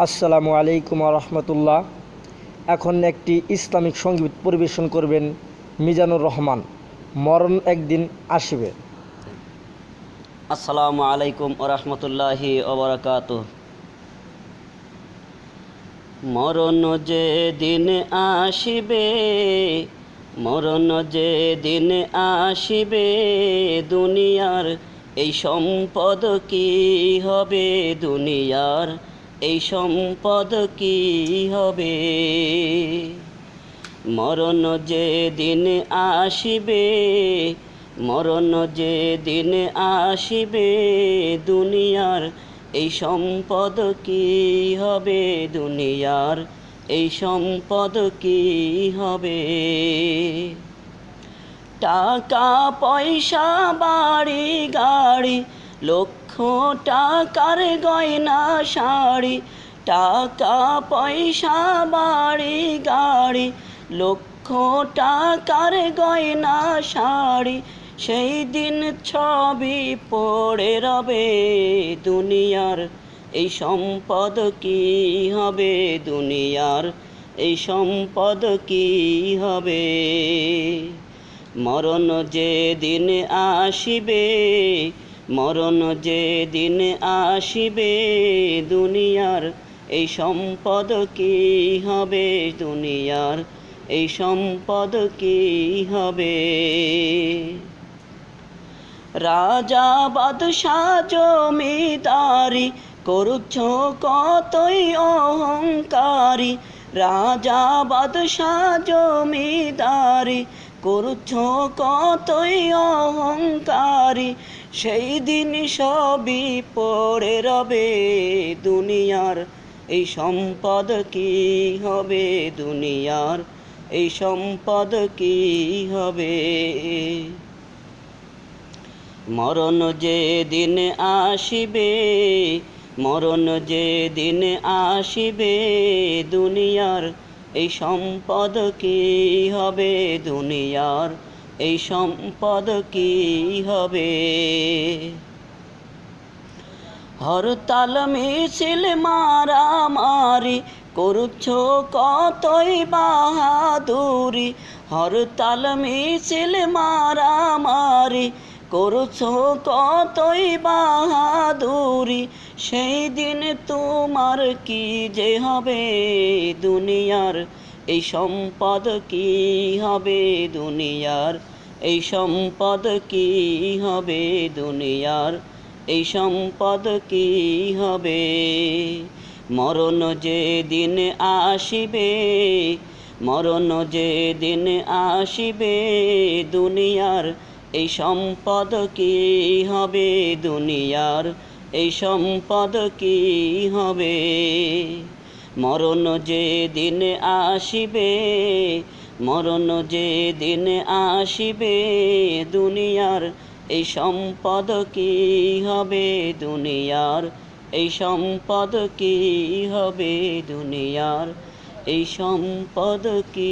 আসসালামু আলাইকুম রহমতুল্লাহ। এখন একটি ইসলামিক সংগীত পরিবেশন করবেন মিজানুর রহমান। মরণ একদিন আসবে। আসসালামু আলাইকুম ওরহমতুল্লাহি ওবরাকাত মরণ যে দিন আসিবে, মরণ যে দিন আসিবে, দুনিয়ার এই সম্পদ কি হবে? দুনিয়ার এই সম্পদ কি হবে? মরণ যে দিন আসিবে, মরণ যে দিন আসিবে, দুনিয়ার এই সম্পদ কি হবে? দুনিয়ার এই সম্পদ কি হবে? টাকা, পয়সা, বাড়ি, গাড়ি লক্ষ টাকার গয়না শাড়ি? টাকা, পয়সা, বাড়ি, গাড়ি। লক্ষ টাকার গয়না শাড়ি? সেই দিন ছবি পড়ে রবে দুনিয়ার। এই সম্পদ কি হবে দুনিয়ার? এই সম্পদ কি হবে? মরণ যে দিন আসিবে মরণ যে দিন আসিবে দুনিয়ার, এই সম্পদ কি হবে দুনিয়ার? এই সম্পদ কি হবে? রাজা বাদশাহ জমিদারি করুছ কতই অহংকারী। রাজা বাদশাহ জমিদারি করুছ কতই অহংকারী। সেই দিন সবই পড়ে রবে দুনিয়ার। এই সম্পদ কি হবে দুনিয়ার? এই সম্পদ কি হবে? মরণ যে দিন আসিবে, মরণ যে দিন আসিবে দুনিয়ার। এই সম্পদ কি হবে দুনিয়ার? এই সম্পদ কি হবে? হরতাল মিছিল মারামারি করছ কতই বাহাদুরি? হরতাল মিছিল মারামারি করছ কতই বাহাদুরি? সেই দিন তোমার কি যে হবে দুনিয়ার এই সম্পদ কি হবে দুনিয়ার? এই সম্পদ কি হবে দুনিয়ার? এই সম্পদ কি হবে? মরণ যে দিন আসিবে, মরণ যে দিন আসিবে দুনিয়ার। এই সম্পদ কি হবে দুনিয়ার? এই সম্পদ কি হবে? মরণ যে দিন আসিবে, মরণ যে দিন আসিবে, দুনিয়ার এই সম্পদ কি হবে? দুনিয়ার এই সম্পদ কি হবে? দুনিয়ার এই সম্পদ কি